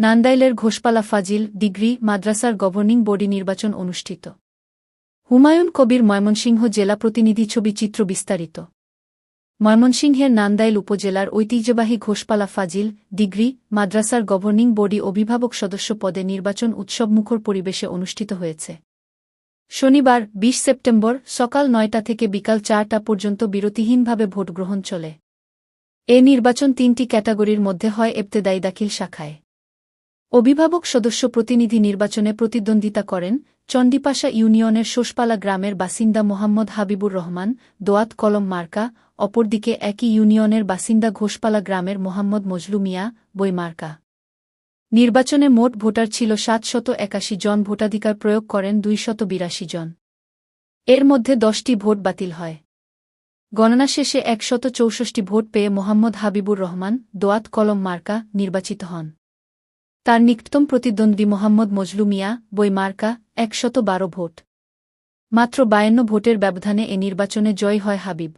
নান্দাইলের ঘোষপালা ফাজিল, degree, মাদ্রাসার governing body নির্বাচন অনুষ্ঠিত। হুমায়ুন কবির ময়মনসিংহ জেলা প্রতিনিধি ছবি চিত্র বিস্তারিত। ময়মনসিংহের নান্দাইল উপজেলার ঐতিহ্যবাহী ঘোষপালা ফাজিল, ডিগ্রি, মাদ্রাসার গভর্নিং বডি অভিভাবক সদস্য পদে নির্বাচন উৎসবমুখর পরিবেশে অনুষ্ঠিত হয়েছে। শনিবার ২০ সেপ্টেম্বর, সকাল নয়টা থেকে বিকাল চারটা পর্যন্ত বিরতিহীনভাবে ভোটগ্রহণ চলে। এ নির্বাচন তিনটি ক্যাটাগরির মধ্যে হয় এবতেদায়ী দাখিল শাখায়। অভিভাবক সদস্য প্রতিনিধি নির্বাচনে প্রতিদ্বন্দ্বিতা করেন চণ্ডীপাশা ইউনিয়নের শোষপালা গ্রামের বাসিন্দা মোহাম্মদ হাবিবুর রহমান, দোয়াত কলম মার্কা, অপরদিকে একই ইউনিয়নের বাসিন্দা ঘোষপালা গ্রামের মোহাম্মদ মজলু মিয়া, বই মার্কা। নির্বাচনে মোট ভোটার ছিল সাতশত একাশি জন, ভোটাধিকার প্রয়োগ করেন দুইশত বিরাশি জন। এর মধ্যে দশটি ভোট বাতিল হয়। গণনা শেষে একশত চৌষষ্টি ভোট পেয়ে মোহাম্মদ হাবিবুর রহমান, দোয়াত কলম মার্কা নির্বাচিত হন। তার নিকটতম প্রতিদ্বন্দ্বী মোহাম্মদ মজলুমিয়া বই মার্কা একশত বারো ভোট। মাত্র বায়ান্ন ভোটের ব্যবধানে এ নির্বাচনে জয় হয় হাবিব।